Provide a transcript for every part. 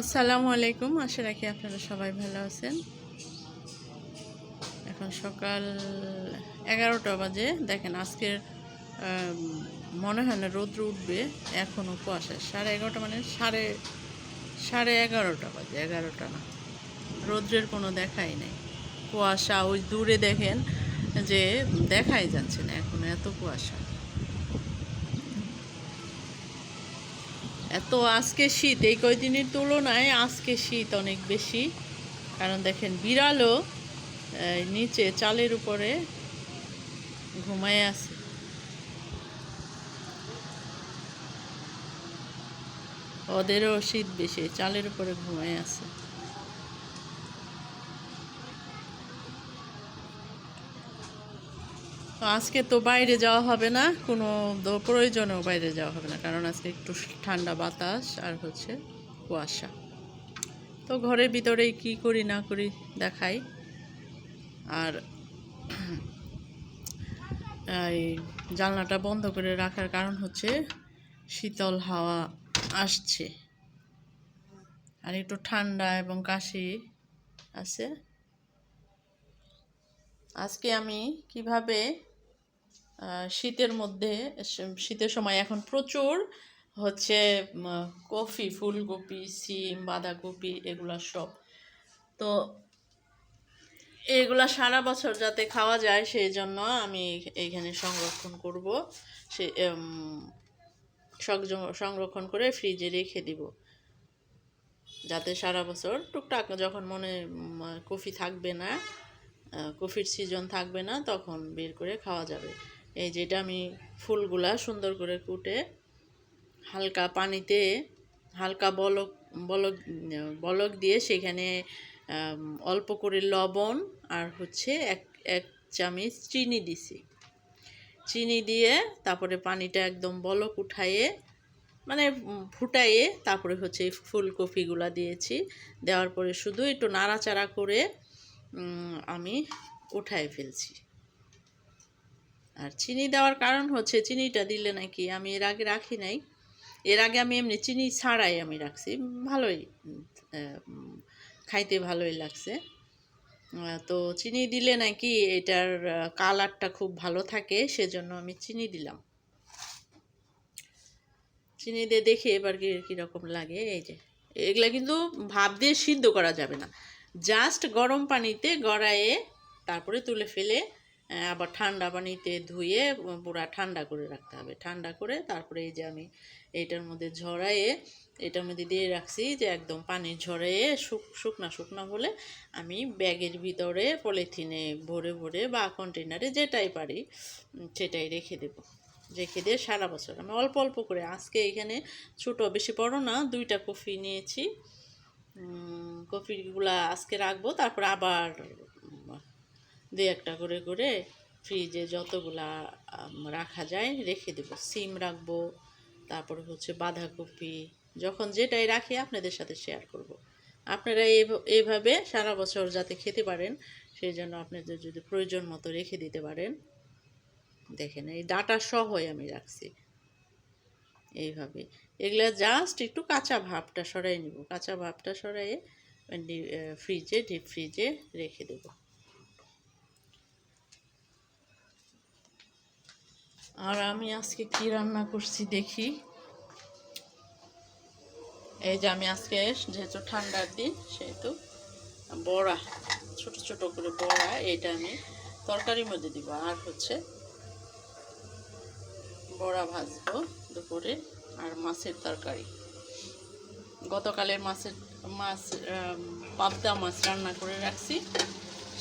আসসালামু আলাইকুম। আশা রাখি আপনারা সবাই ভালো আছেন। এখন সকাল এগারোটা বাজে। দেখেন আজকের মনে হয় না রৌদ্র উঠবে এখনও কুয়াশা। সাড়ে এগারোটা মানে সাড়ে সাড়ে এগারোটা বাজে, এগারোটা না। রৌদ্রের কোনো দেখাই নেই। কুয়াশা ওই দূরে দেখেন যে দেখাই যাচ্ছে না এখন, এত কুয়াশা। এত আজকে শীত, এই কয়দিনের তুলনায় আজকে শীত অনেক বেশি। কারণ দেখেন, বিড়ালও নিচে চালের উপরে ঘুমায় আছে। ওদেরও শীত বেশি, চালের উপরে ঘুমায় আছে। আজকে তো বাইরে যাওয়া হবে না, কোনো প্রয়োজনেও বাইরে যাওয়া হবে না, কারণ আজকে একটু ঠান্ডা বাতাস আর হচ্ছে কুয়াশা। তো ঘরের ভিতরেই কি করি না করি দেখাই। আর এই জানলাটা বন্ধ করে রাখার কারণ হচ্ছে শীতল হাওয়া আসছে। আর একটু ঠান্ডা এবং কাশি আছে। আজকে আমি কীভাবে শীতের মধ্যে শীতের সময় এখন প্রচুর হচ্ছে কফি, ফুলকপি, সিম, বাঁধাকপি এগুলা সব। তো এগুলা সারা বছর যাতে খাওয়া যায় সেই জন্য আমি এইখানে সংরক্ষণ করব। সে সংরক্ষণ করে ফ্রিজে রেখে দিব। যাতে সারা বছর টুকটাক যখন মনে কফি থাকবে না কফির সিজন থাকবে না, তখন বের করে খাওয়া যাবে। এই যেটা আমি ফুলগুলা সুন্দর করে কুটে হালকা পানিতে, হালকা বলক বলক বলক দিয়ে সেখানে অল্প করে লবণ আর হচ্ছে এক এক চামচ চিনি দিছি। চিনি দিয়ে তারপরে পানিটা একদম বলক উঠাইয়ে মানে ফুটাইয়ে তারপরে হচ্ছে ফুলকপিগুলা দিয়েছি। দেওয়ার পরে শুধু একটু নাড়াচাড়া করে আমি উঠায় ফেলছি। আর চিনি দেওয়ার কারণ হচ্ছে চিনিটা দিলে নাকি আমি এর আগে রাখি নাই। এর আগে আমি এমনি চিনি ছাড়াই আমি রাখছি। ভালোই খাইতে ভালোই লাগছে। তো চিনি দিলে নাকি এটার কালারটা খুব ভালো থাকে, সেজন্য আমি চিনি দিলাম। চিনি দিয়ে দেখি এবার কি, কীরকম লাগে। এই যে, এগুলা কিন্তু ভাপ দিয়ে সিদ্ধ করা যাবে না। জাস্ট গরম পানিতে গড়ায়ে তারপরে তুলে ফেলে আবার ঠান্ডা পানিতে ধুয়ে পুরা ঠান্ডা করে রাখতে হবে। ঠান্ডা করে তারপরে এই যে আমি এইটার মধ্যে ঝরাইয়ে, এটার মধ্যে দিয়ে রাখছি যে একদম পানি ঝরাইয়ে শুক, শুকনা শুকনা হলে আমি ব্যাগের ভিতরে পলিথিনে ভরে ভরে বা কন্টেনারে যেটাই পারি সেটাই রেখে দেবো। রেখে দিয়ে সারা বছর। আমি অল্প অল্প করে আজকে এখানে ছোটো, বেশি বড় না, দুইটা কফি নিয়েছি। কফিগুলা আজকে রাখব, তারপর আবার দুই একটা করে করে ফ্রিজে যতগুলা রাখা যায় রেখে দেবো। সিম রাখব, তারপর হচ্ছে বাঁধাকপি, যখন যেটাই রাখি আপনাদের সাথে শেয়ার করব। আপনারা এইভাবে সারা বছর যাতে খেতে পারেন, সেই জন্য আপনাদের যদি প্রয়োজন মতো রেখে দিতে পারেন। দেখেন, এই ডাটা সহই আমি রাখছি। এইভাবে। এগুলা জাস্ট একটু কাঁচা ভাবটা সরাই নিব। কাঁচা ভাবটা সরাইয়ে ফ্রিজে ডিপ ফ্রিজে রেখে দেব। আর আমি আজকে কি রান্না করছি দেখি। এই যে আমি আজকে যেহেতু ঠান্ডার দিন, সেহেতু বড়া, ছোট ছোট করে বড়া, এইটা আমি তরকারির মধ্যে দিব। আর হচ্ছে বড়া ভাজবো দুপুরে আর মাছের তরকারি। গতকালের মাছের, মাছ পাবদা মাছ রান্না করে রাখছি।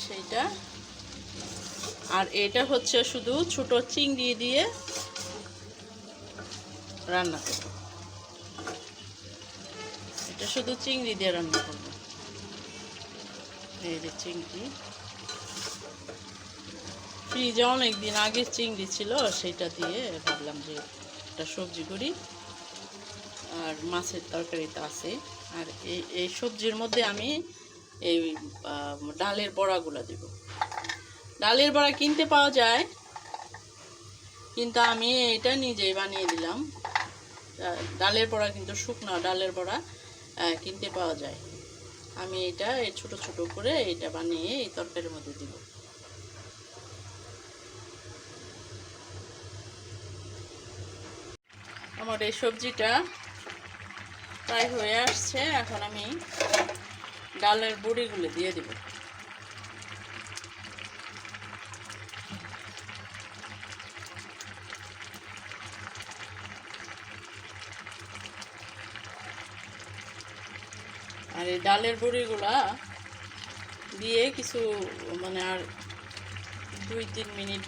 সেইটা আর এটা হচ্ছে শুধু ছোট চিংড়ি দিয়ে রান্না করব। এটা শুধু চিংড়ি দিয়ে রান্না করব। এই যে চিংড়ি। ফ্রিজে অনেক দিন আগে চিংড়ি ছিল সেটা দিয়ে ভাবলাম যে একটা সবজি করি। আর মাছের তরকারি তো আছে। আর এই এই সবজির মধ্যে আমি এই ডালের বড়াগুলো দেব। ডালের বড়া কিনতে পাওয়া যায়। কিন্তু আমি এটা নিজেই বানিয়ে দিলাম। ডালের বড়া কিন্তু শুকনো ডালের বড়া কিনতে পাওয়া যায়। আমি এটা ছোট ছোট করে এটা বানিয়ে এই তরকারির মধ্যে দিব। আমার এই সবজিটা প্রায় হয়ে আসছে। এখন আমি ডালের বড়িগুলো দিয়ে দিব। আর এই ডালের বড়িগুলা দিয়ে কিছু মানে আর দুই তিন মিনিট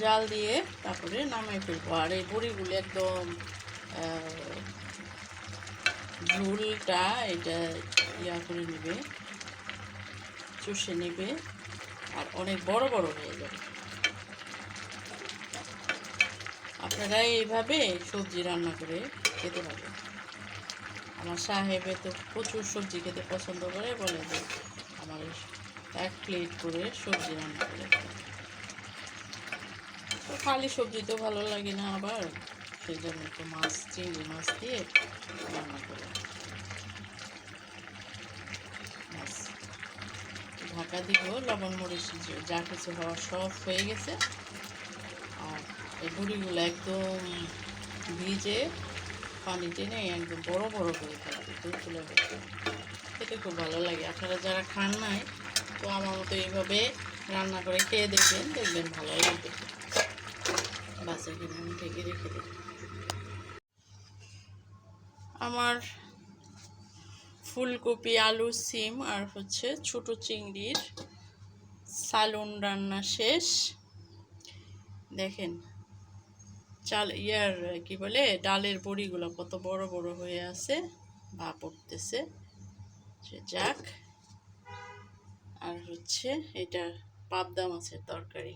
জাল দিয়ে তারপরে নামাই ফেলব। আর এই বড়িগুলো একদম ঝোলটা এটা ইয়া করে নেবে, চষে নেবে, আর অনেক বড় বড় হয়ে যাবে। আপনারা এইভাবে সবজি রান্না করে খেতে পারবেন। আমার সাহেবে তো প্রচুর সবজি খেতে পছন্দ করে, বলে যে আমার এক প্লেট করে সবজি রান্না করে তো খালি সবজি তো ভালো লাগে না আবার সেই জন্য একটু মাছ, চিংড়ি মাছ দিয়ে রান্না করে ব্যাস। ঢাকা দিব লবণ, মরিচ যা কিছু হওয়ার সব হয়ে গেছে আর এই বুড়িগুলো একদম ভিজে পানি টেনে একদম বড় বড় করে থাকবে তুলে খেতে খুব ভালো লাগে। আপনারা যারা খান নাই, তো আমার মতো এইভাবে রান্না করে খেয়ে দেখবেন দেখবেন ভালো লাগবে। বাসে কিনে আমি ঢেকে রেখে দিই। আমার ফুলকপি, আলু, সিম আর হচ্ছে ছোট চিংড়ির সালুন রান্না শেষ। দেখেন চাল, ইয়ার, কি বলে, ডালের বড়িগুলো কত বড় বড় হয়ে আছে, বা পড়তেছে। সে যাক। আর হচ্ছে এটা পাবদা মাছের তরকারি।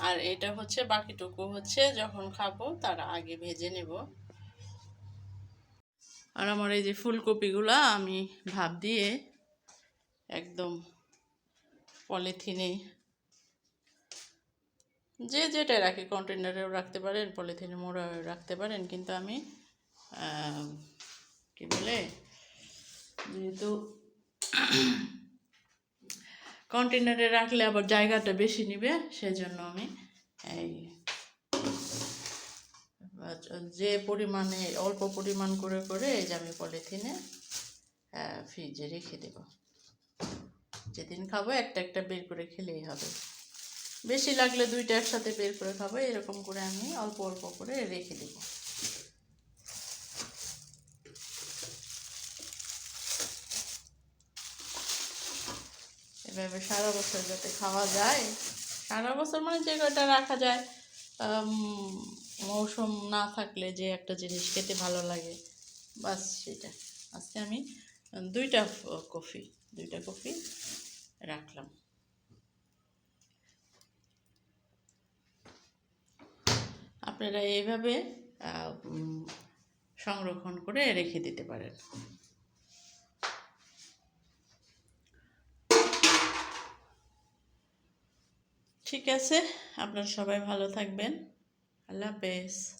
আর এটা হচ্ছে বাকিটুকু হচ্ছে যখন খাব তার আগে ভেজে নেব। আর আমার এই যে ফুলকপিগুলো আমি ভাপ দিয়ে একদম পলিথিনে যে যেটা রাখে কন্টেনারেও রাখতে পারেন পলিথিনে মোড়া রাখতে পারেন, কিন্তু আমি কি বলে, যেহেতু কন্টেনারে রাখলে আবার জায়গাটা বেশি নিবে, সেজন্য আমি এই, যে পরিমাণে, অল্প পরিমাণ করে করে এই যে আমি পলিথিনে ফ্রিজে রেখে দেব। যেদিন খাব, একটা একটা বের করে খেলেই হবে। বেশি লাগলে দুইটা একসাথে বের করে খাব, এরকম করে আমি অল্প অল্প করে রেখে দেব। এভাবে সারা বছর যাতে খাওয়া যায়, সারা বছর মানে যে কটা রাখা যায় মৌসুম না থাকলে যে একটা জিনিস খেতে ভালো লাগে, বাস সেটা। আজকে আমি দুইটা কফি দুইটা কফি রাখলাম। আপনারা এইভাবে সংরক্ষণ করে রেখে দিতে পারেন। ঠিক আছে, আপনারা সবাই ভালো থাকবেন। আল্লাহ হাফেজ।